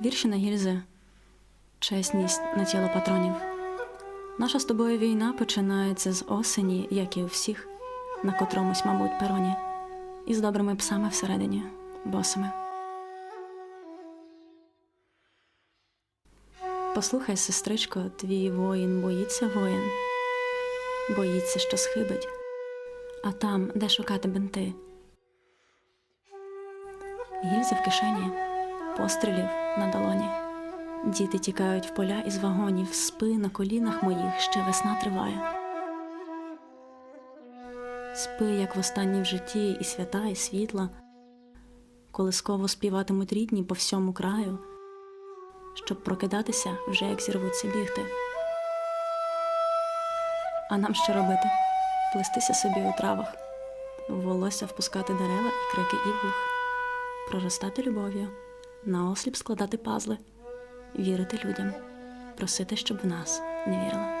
Вірші на гільзи, чесність на тіло патронів. Наша з тобою війна починається з осені, як і у всіх, на котромусь, мабуть, пероні, і з добрими псами всередині, босими. Послухай, сестричко, твій воїн боїться воїн, боїться, що схибить, а там, де шукати бинти. Гільзи в кишені, пострілів на долоні. Діти тікають в поля із вагонів, спи на колінах моїх, ще весна триває. Спи, як востаннє в житті, і свята, і світла, колисково співатимуть рідні по всьому краю, щоб прокидатися вже як зірвуться бігти. А нам що робити? Плестися собі у травах, волосся впускати дерева і крики івух, проростати любов'ю, наосліп складати пазли, вірити людям, просити, щоб в нас не вірили.